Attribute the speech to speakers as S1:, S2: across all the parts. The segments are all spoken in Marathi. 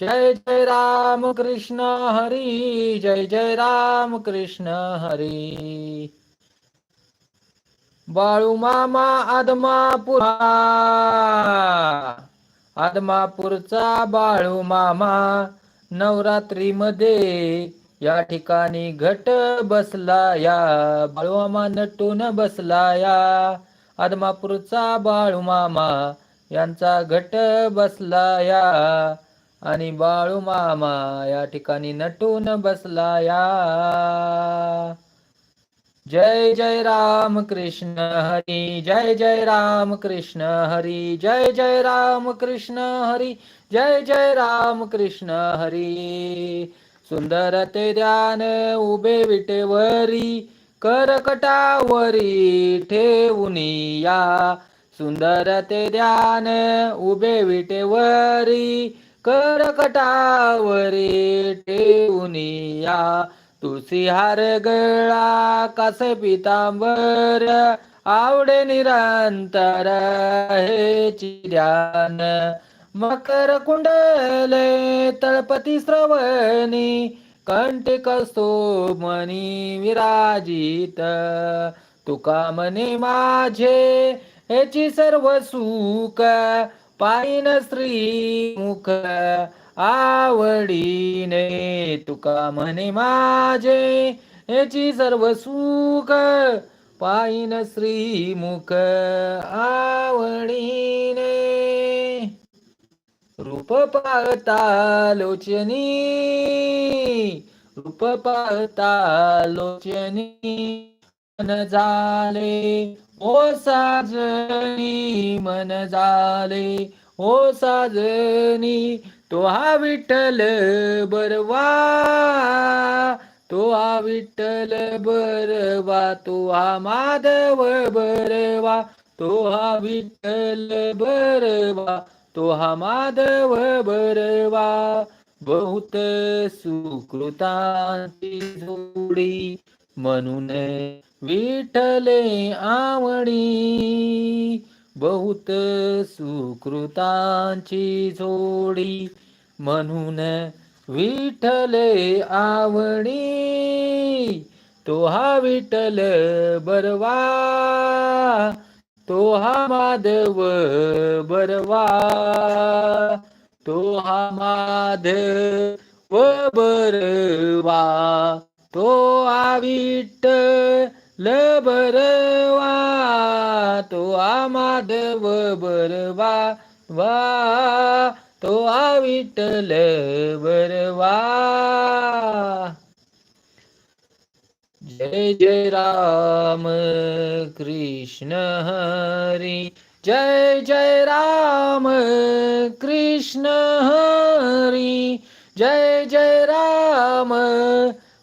S1: जय जय राम कृष्ण हरी जय जय राम कृष्ण हरी। बाळू मामा आदमापुरा आदमापूरचा बाळू मामा नवरात्रीमध्ये या ठिकाणी घट बसला या बाळू मामा नटून बसला या आदमापूरचा बाळू मामा यांचा घट बसला या आणि बाळू मामा या ठिकाणी नटून बसला या जय जय राम कृष्ण हरी जय जय राम कृष्ण हरी जय जय राम कृष्ण हरी जय जय राम कृष्ण हरी. सुंदर ते ध्यान उभे विटेवरी करकटावरी ठेवूनी या. सुंदर ते ध्यान उभे विटेवरी करकटावरी ठेवूनी या. हार गळा कास पितांबर आवडे निरंतर हे ध्यान मकर कुंडले तळपती श्रवणी कंटिक मनी विराजित. तुका मने माझे ह्याची सर्व सुख पायीन श्रीमुख आवडीने तुका म्हणे माझे याची सर्व सुख. पायीन श्रीमुख आवडीने रूप पाहता लोचनी रूप पाहता लोचनी. मन झाले ओ साजनी मन झाले ओ साजनी तो हा विठ्ठल बरवा तो हा विठ्ठल बरवा तो हा माधव बरवा तो हा विठ्ठल बरवा तो हा माधव बरवा बहुत सुकृतांची जोडी म्हणून विठले आवडी. बहुत सुकृतांची जोडी. म्हणून विठले आवडी. तो हा विठ्ठल बरवा. तो हा माधव बरवा. तो हा माधव बरवा. तो आवीट विठ्ठल बरवा तो हा बरवा वा तो हा विठ्ठल बरवा जय जय राम कृष्ण हरी जय जय राम कृष्ण हरी जय जय राम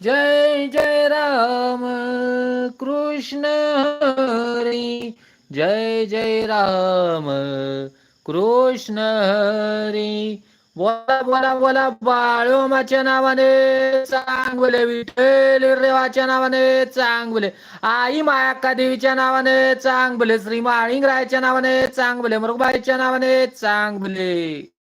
S1: जय जय राम कृष्ण हरी। जय जय राम कृष्ण हरी। बोला बोला बोला बाळोमाच्या नावाने चांगले विठ्ठल रेवाच्या नावाने चांगले आई मायाक्का देवीच्या नावाने चांगले श्री माळिंगरायच्या नावाने चांगले मृगबाईच्या नावाने चांगले.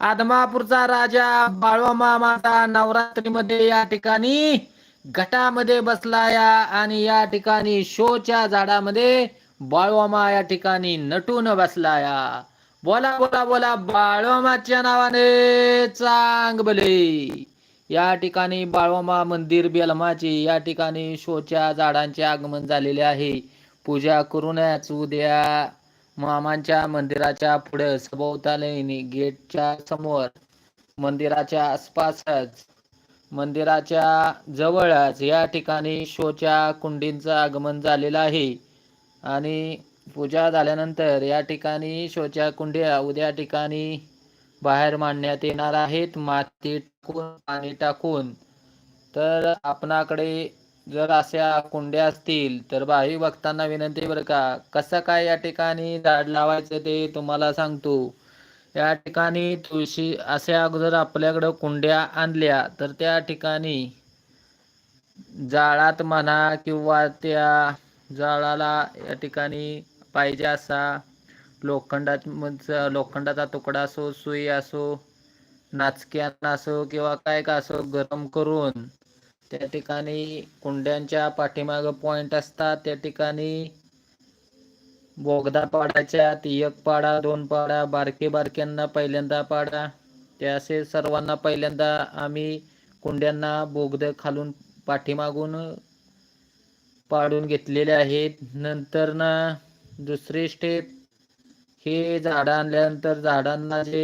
S1: आदमापूरचा राजा बाळवामा माता नवरात्रीमध्ये या ठिकाणी घटामध्ये बसलाया आणि या ठिकाणी शोच्या झाडामध्ये बाळवामा या ठिकाणी नटून बसलाया. बोला बोला बोला बाळवामाच्या नावाने चांग भले या ठिकाणी बाळवामा मंदिर बेलमाची या ठिकाणी शोच्या झाडांचे आगमन झालेले आहे. पूजा करूनच उद्या मामांच्या मंदिराच्या पुढे सभोवताली गेटच्या समोर मंदिराच्या आसपासच मंदिराच्या जवळच या ठिकाणी शोच्या कुंडींचं आगमन झालेलं आहे. आणि पूजा झाल्यानंतर या ठिकाणी शोच्या कुंड्या उद्या ठिकाणी बाहेर मांडण्यात येणार आहेत. माती टाकून पाणी टाकून. तर आपणाकडे जर अशा कुंड्या असतील तर भावी भक्तांना विनंती बरं का कसं काय या ठिकाणी झाड लावायचं ते तुम्हाला सांगतो. या ठिकाणी तुळशी अशा जर आपल्याकडं कुंड्या आणल्या तर त्या ठिकाणी जाळात म्हणा किंवा त्या जाळाला या ठिकाणी पाहिजे असा लोखंडाचा लोखंडाचा तुकडा असो सुई असो नाचक्यान असो किंवा काय का असो गरम करून त्या ठिकाणी कुंड्यांच्या पाठीमागं पॉइंट असतात. त्या ठिकाणी बोगदा पाडायच्या ती एक पाडा दोन पाडा बारके बारक्यांना पहिल्यांदा पाडा. ते असे सर्वांना पहिल्यांदा आम्ही कुंड्यांना बोगद खालून पाठीमागून पाडून घेतलेले आहेत. नंतर ना दुसरी स्टेप हे झाडं आणल्यानंतर झाडांना जे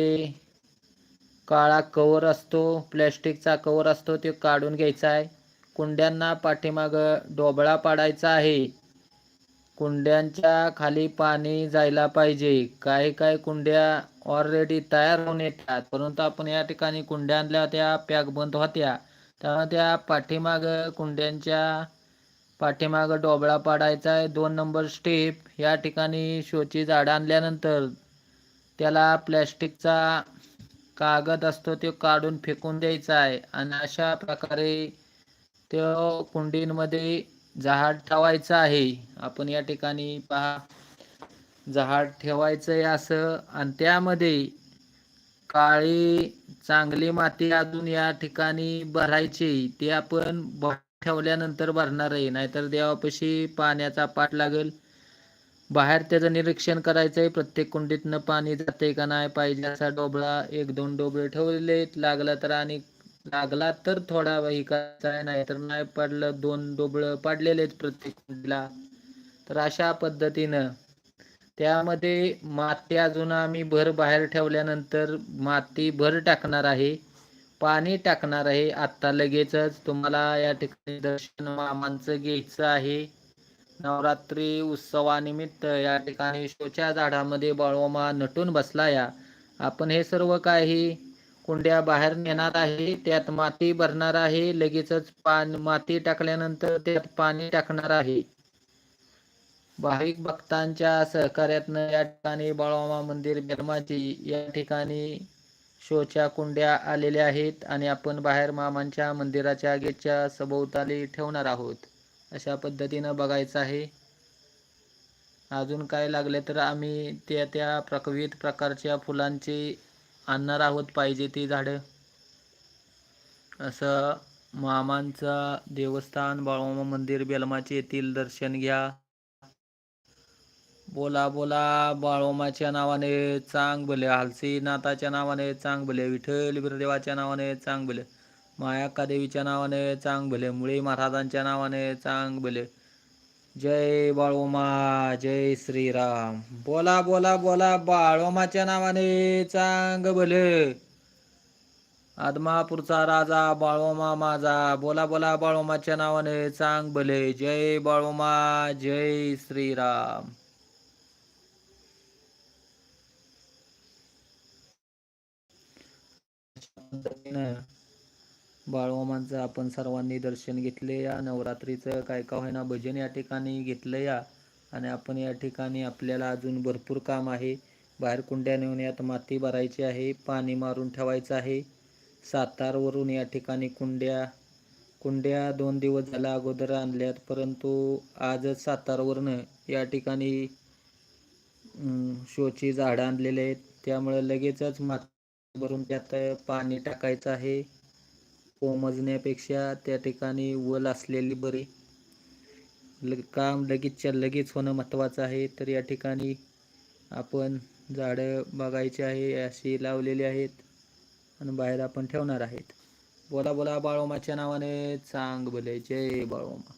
S1: काळा कवर असतो प्लॅस्टिकचा कवर असतो ते काढून घ्यायचा आहे. कुंड्यांना पाठीमागं डोबळा पाडायचा आहे. कुंड्यांच्या खाली पाणी जायला पाहिजे. काही काही कुंड्या ऑलरेडी तयार होऊन येतात परंतु आपण या ठिकाणी कुंड्या आणल्या त्या पॅक बंद होत्या. त्यामुळे त्या पाठीमाग कुंड्यांच्या पाठीमाग डोबळा पाडायचा आहे. दोन नंबर स्टेप या ठिकाणी शोची झाडं आणल्यानंतर त्याला प्लॅस्टिकचा कागद असतो तो काढून फेकून द्यायचा आहे. आणि अशा प्रकारे तो कुंडींमध्ये झाड ठेवायचं आहे. आपण या ठिकाणी पहा. झाड ठेवायचं आहे असं. आणि त्यामध्ये काळी चांगली माती अजून या ठिकाणी भरायची. ते आपण ठेवल्यानंतर भरणार आहे. नाहीतर देवापाशी पाण्याचा पाठ लागेल. बाहेर त्याचं निरीक्षण करायचं आहे प्रत्येक कुंडीतनं पाणी जाते का नाही? पाहिजे असा डोबळा एक दोन डोबळे ठेवलेले लागला तर आणि लागला तर थोडा ही करायचा आहे. नाही तर नाही पडलं दोन डोबळं पाडलेलेच प्रत्येक कुंडीला. तर अशा पद्धतीनं त्यामध्ये माती अजून आम्ही भर बाहेर ठेवल्यानंतर माती भर टाकणार आहे. पाणी टाकणार आहे. आत्ता लगेचच तुम्हाला या ठिकाणी दर्शन मामांचं घ्यायचं आहे. नवरात्री उत्सवानिमित्त या ठिकाणी शोच्या झाडामध्ये बाळोमा नटून बसला या आपण हे सर्व काही कुंड्या बाहेर नेणार आहे त्यात माती भरणार आहे लगेचच पान माती टाकल्यानंतर त्यात पाणी टाकणार आहे. भाविक भक्तांच्या सहकार्यातनं या ठिकाणी बाळोमा मंदिर बेलमाची या ठिकाणी शोच्या कुंड्या आलेल्या आहेत आणि आपण बाहेर मामांच्या मंदिराच्या गेटच्या सभोवताली ठेवणार आहोत. अशा पद्धतीनं बघायचं आहे. अजून काय लागले तर आम्ही त्या त्या प्रकवित प्रकारच्या फुलांची आणणार आहोत पाहिजे ती झाडं. असं मामांचा देवस्थान बाळोमा मंदिर बेलमाचे येथील दर्शन घ्या. बोला बोला बाळोमाच्या नावाने चांग भले हालसी नाथाच्या नावाने चांग भले विठ्ठल बिरदेवाच्या नावाने चांग भले. मायाक्का देवीच्या नावाने चांग भले मुळे महाराजांच्या नावाने चांग भले. जय बाळोमा जय श्रीराम. बोला बोला बोला बाळोमाच्या नावाने चांग भले. आदमापूरचा राजा बाळोमा माझा. बोला बोला बाळोमाच्या नावाने चांग भले. जय बाळोमा जय श्रीराम. बाळोमांचं आपण सर्वांनी दर्शन घेतले या. नवरात्रीचं काय का होईना भजन या ठिकाणी घेतलं या. आणि आपण या ठिकाणी आपल्याला अजून भरपूर काम आहे. बाहेर कुंड्या नेऊन यात माती भरायची आहे पाणी मारून ठेवायचं आहे. सातारवरून या ठिकाणी कुंड्या कुंड्या दोन दिवस झाल्या अगोदर आणल्यात परंतु आजच सातारवरनं या ठिकाणी शोची झाडं आणलेले आहेत. त्यामुळे लगेचच माती भरून त्यात पाणी टाकायचं आहे. कोमजण्यापेक्षा त्या ठिकाणी वल असलेली बरी. ल काम लगेचच्या लगेच होणं महत्त्वाचं आहे. तर या ठिकाणी आपण झाडं बघायची आहे अशी लावलेली आहेत आणि बाहेर आपण ठेवणार आहेत. बोला बोला बाळोमाच्या नावाने चांग भले. जय बाळोमा.